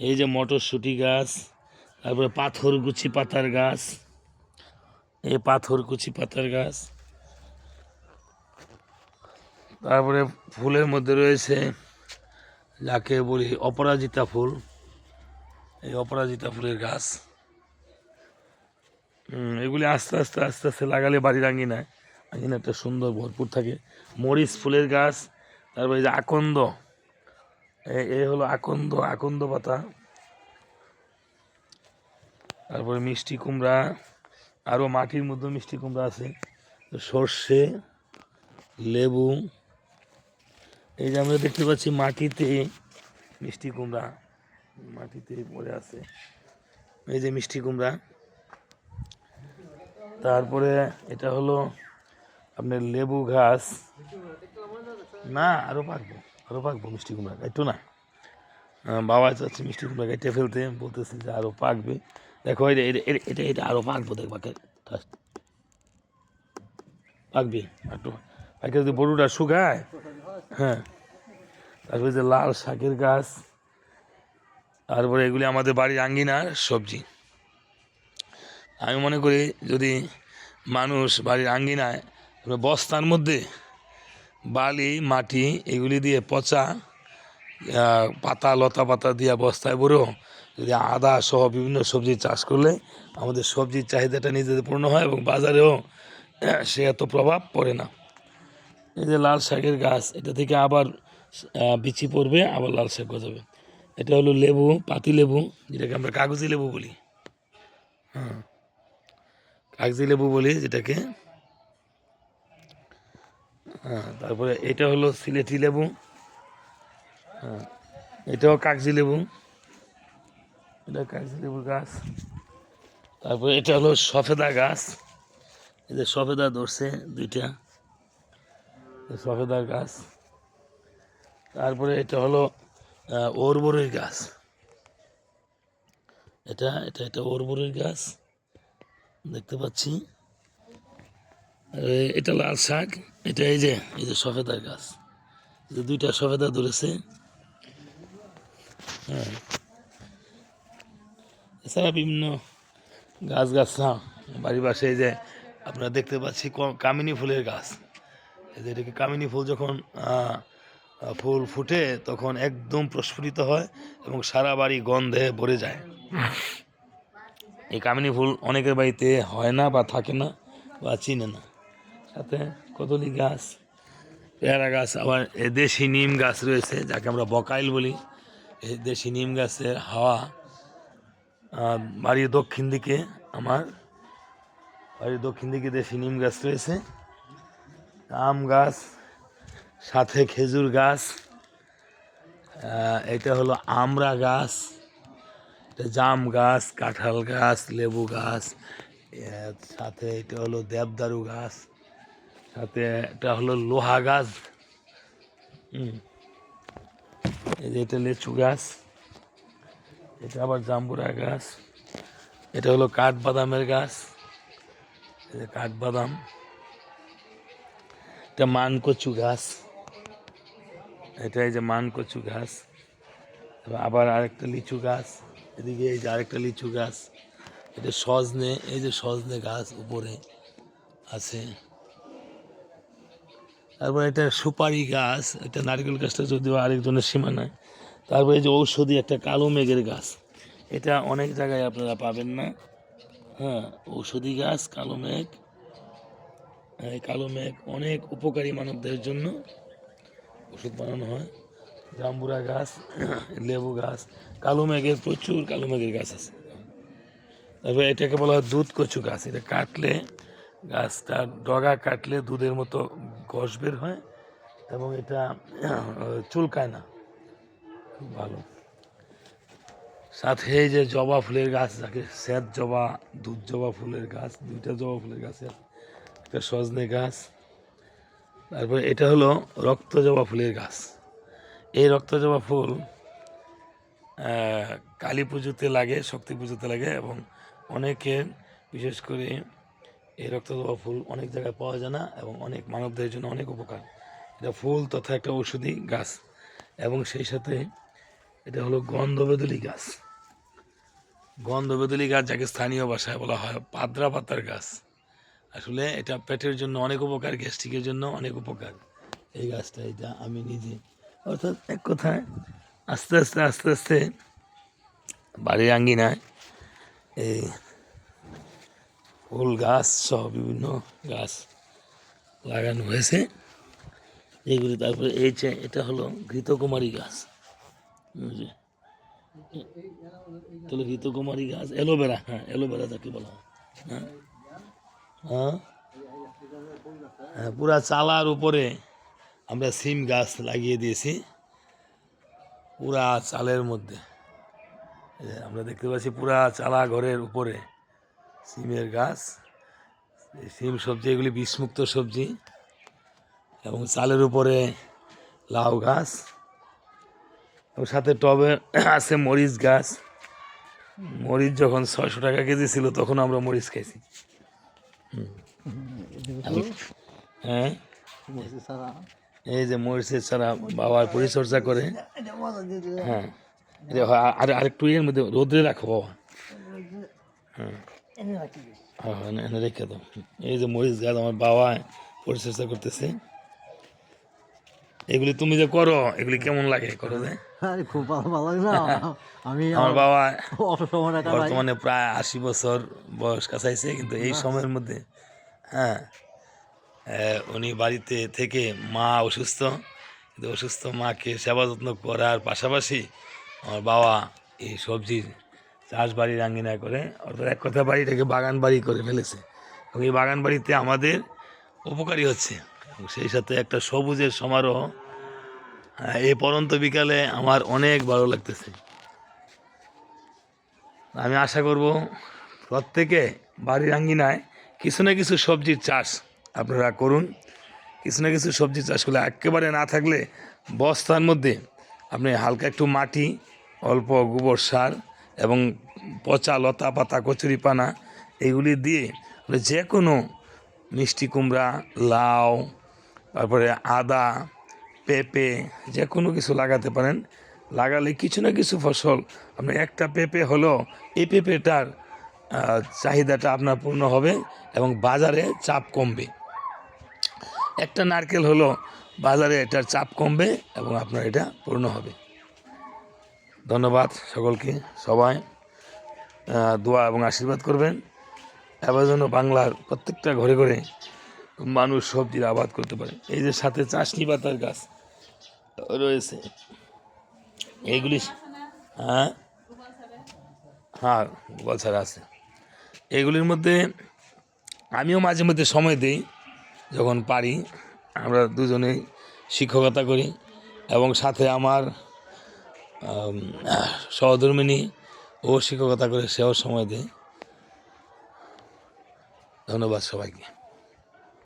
এই যে মটরশুঁটি গাছ, তারপরে পাথরকুচি পাতার গাছ, এই পাথরকুচি পাতার গাছ। তারপরে ফুলের মধ্যে রয়েছে যাকে বলি অপরাজিতা ফুল। এই অপরাজিতা ফুলের গাছ। এগুলি আস্তে আস্তে আস্তে আস্তে লাগালে বাড়ির আঙ্গিনায় আঙ্গিনাটা সুন্দর, ভরপুর থাকে। মরিচ ফুলের গাছ, তারপরে যে আকন্দ। এ- এ হলো আকন্দ আকন্দ পাতা। তারপরে মিষ্টি কুমড়া আরও মাটির মধ্যে মিষ্টি কুমড়া আছে। সর্ষে, লেবু। এই যে আমরা দেখতে পাচ্ছি মাটিতে মিষ্টি কুমড়া, মাটিতে পড়ে আছে। এই যে মিষ্টি কুমড়া। তারপরে এটা হলো আপনার লেবু ঘাস না আরও পাকবো আরও পাকবো মিষ্টি কুমড়া একটু না। বাবা চাচ্ছে মিষ্টি কুমড়া কেটে ফেলতে বলতেছে যে আরও পাকবে। দেখো এটা এটা এটা- আরও পাকবো দেখবা পাকবে? একটু। পাকে যদি বড়ুটা শুকায় হ্যাঁ। তারপরে যে লাল শাকের গাছ, তারপরে এগুলি আমাদের বাড়ির আঙ্গিনার সবজি। আমি মনে করি যদি মানুষ বাড়ির আঙ্গিনায় বস্তার মধ্যে বালি, মাটি এগুলি দিয়ে পচা পাতা, লতা পাতা দিয়ে বস্তায় ভরেও যদি আদা সহ বিভিন্ন সবজি চাষ করলে আমাদের সবজির চাহিদাটা নিজেদের পূর্ণ হয় এবং বাজারেও সে এত প্রভাব পড়ে না। এই যে লাল শাকের গাছ, এটা থেকে আবার বিচি পড়বে, আবার লাল শাক গজাবে। এটা হলো লেবু, পাতি লেবু, যেটাকে আমরা কাগজি লেবু বলি। হ্যাঁ কাগজি লেবু বলি, যেটাকে হ্যাঁ। তারপরে এটা হলো সিলেটি লেবু। হ্যাঁ। এটাও কাগজি লেবু। এটা কাগজি লেবুর গাছ। তারপরে এটা হলো সফেদা গাছ। যে সফেদা ধরছে দুইটা। এই সফেদার গাছ। তারপরে এটা হলো ওরবরের গাছ। এটা এটা এটা ওরবরের গাছ। দেখতে পাচ্ছি। এটা লাল শাক, এটা এই যে এই যে সফেদার গাছ। যে দুইটা সফেদা ধরেছে। হ্যাঁ। এছাড়া বিভিন্ন গাছ গাছরা বাড়ির পাশে এই যে আপনারা দেখতে পাচ্ছি কামিনী ফুলের গাছ। এই যে এটাকে কামিনী ফুল যখন ফুল ফুটে, তখন একদম প্রস্ফুটিত হয় এবং সারা বাড়ি গন্ধে ভরে যায়। এই কামিনী ফুল অনেকের বাড়িতে হয় না বা থাকে না বা চিনে না। সাথে কদলি গাছ, পেয়ারা গাছ, আবার দেশি নিম গাছ রয়েছে, যাকে আমরা বকাইল বলি। এই দেশি নিম গাছের হাওয়া বাড়ির দক্ষিণ দিকে আমার, বাড়ির দক্ষিণ দিকে দেশি নিম গাছ রয়েছে। আম গাছ, সাথে খেজুর গাছ এটা হলো আমড়া গাছ, এটা জাম গাছ, কাঁঠাল গাছ, লেবু গাছ সাথে এটা হলো দেবদারু গাছ। সাথে এটা হলো লোহা গাছ। হুম। এই যে এটা লিচু গাছ। এটা আবার জাম্বুরা গাছ। এটা হলো কাঠবাদামের গাছ। যে কাঠবাদাম। এটা মানকচু গাছ। এটা এই যে মানকচু গাছ। আবার আরেকটা লিচু গাছ। এদিকে এই যে আরেকটা লিচু গাছ। এটা সজনে, এই যে সজনে গাছ উপরে আছে। তারপর এটা সুপারি গাছ, এটা নারকেল গাছটা যদিও আরেকজনের সীমানায় তারপরে যে ঔষধি একটা কালো মেঘের গাছ, এটা অনেক জায়গায় আপনারা পাবেন না। হ্যাঁ ঔষধি গাছ, কালো মেঘ। এই কালো মেঘ অনেক উপকারী মানবদের জন্য। ওষুধ বানানো হয়। জাম্বুরা গাছ, লেবু গাছ, কালো মেঘের প্রচুর কালো মেঘের গাছ আছে। তারপরে এটাকে বলা হয় দুধ কচু গাছ, এটা কাটলে গাছটা ডগা কাটলে দুধের মতো গস বের হয় এবং এটা চুলকায় না। খুব ভালো। সাথে যে জবা ফুলের গাছ, যাকে শ্বেত জবা, দুধ জবা ফুলের গাছ, দুইটা জবা ফুলের গাছ একটা সজনে গাছ। তারপরে এটা হলো রক্ত জবা ফুলের গাছ। এই রক্ত জবা ফুল কালী পুজোতে লাগে, শক্তি পুজোতে লাগে এবং অনেকে, বিশেষ করে এই রক্ত জবা ফুল অনেক জায়গায় পাওয়া যায় না এবং অনেক মানবদের জন্য অনেক উপকার। এটা ফুল, তথা একটা ঔষধি গাছ এবং সেই সাথে এটা হলো গন্ধবেদুলি গাছ। গন্ধবেদুলি গাছ যাকে স্থানীয় ভাষায় বলা হয় পাদ্রা পাতার গাছ। আসলে এটা পেটের জন্য অনেক উপকার, গ্যাস্ট্রিকের জন্য অনেক উপকার। এই গাছটা, এটা আমি নিজে, অর্থাৎ এক কথায় আস্তে আস্তে আস্তে আস্তে বাড়ির আঙ্গিনায় এই ফুল গাছ সহ বিভিন্ন গাছ লাগানো হয়েছে। এইগুলি তারপরে এই যে, এটা হলো ঘৃতকুমারী গাছ। তাহলে ঘৃতকুমারী গাছ, অ্যালোভেরা হ্যাঁ অ্যালোভেরা যাকে বলা হয়। হ্যাঁ হ্যাঁ হ্যাঁ পুরা চালার উপরে আমরা সিম গাছ লাগিয়ে দিয়েছি। পুরা চালের মধ্যে। আমরা দেখতে পাচ্ছি পুরা চালা ঘরের উপরে। সিমের গাছ সিম সবজি, এগুলি বিষমুক্ত সবজি এবং চালের উপরে লাউ গাছ এবং সাথে টবে আছে মরিচ গাছ। মরিচ যখন ছয়শো টাকা কেজি ছিল, তখন আমরা মরিচ খাইছি। হ্যাঁ? এই যে মরিচের ছাড়া বাবার পরিচর্যা করে। হ্যাঁ। আর আর একটু এর মধ্যে রোদ্রে রাখো বাবা। হ্যাঁ। হ্যাঁ এনে রেখে দাও। এই যে মরিচ গাছ আমার বাবা পরিচর্যা করতেছে এগুলি তুমি যে করো এগুলি কেমন লাগে করো যে? আরে খুব ভালো ভালো লাগে না? আমি আমার বাবা বর্তমানে প্রায় আশি বছর বয়স কাছাইছে কিন্তু এই সময়ের মধ্যে হ্যাঁ উনি বাড়িতে থেকে মা অসুস্থ কিন্তু অসুস্থ মাকে সেবা যত্ন করার পাশাপাশি আমার বাবা এই সবজির চাষ বাড়ির আঙ্গিনা করে, অর্থাৎ এক কথা বাড়িটাকে বাগান বাড়ি করে ফেলেছে। এবং এই বাগান বাড়িতে আমাদের উপকারী হচ্ছে। এবং সেই সাথে একটা সবুজের সমারোহ এই পরন্ত বিকালে আমার অনেক ভালো লাগতেছে। আমি আশা করব প্রত্যেকে বাড়ির আঙ্গিনায় কিছু না কিছু সবজির চাষ আপনারা করুন। কিছু না কিছু সবজি চাষ করলে একেবারে না থাকলে বস্তার মধ্যে আপনি হালকা একটু মাটি, অল্প গোবর সার এবং পচা লতা পাতা, কচুরি পানা এগুলি দিয়ে যে কোনো মিষ্টি কুমড়া, লাউ, তারপরে আদা, পেঁপে, যে কোনো কিছু লাগাতে পারেন। লাগালে কিছু না কিছু ফসল আপনার একটা পেঁপে হলো এই পেঁপেটার চাহিদাটা আপনার পূর্ণ হবে এবং বাজারে চাপ কমবে। একটা নারকেল হলো বাজারে এটার চাপ কমবে এবং আপনার এটা পূর্ণ হবে। ধন্যবাদ সকলকে সবাই দোয়া এবং আশীর্বাদ করবেন। এবার যেন বাংলার প্রত্যেকটা ঘরে ঘরে মানুষ সবজির আবাদ করতে পারে। এই যে সাথে চাষনি পাতার গাছ রয়েছে এইগুলি হ্যাঁ? হ্যাঁ গোপাল ছাড়া আছে। এগুলির মধ্যে আমিও মাঝে মধ্যে সময় দিই যখন পারি আমরা দুজনেই শিক্ষকতা করি এবং সাথে আমার আম, সহধর্মিনী ও শিক্ষকতা করে সেও সময় দেয়। ধন্যবাদ সবাইকে।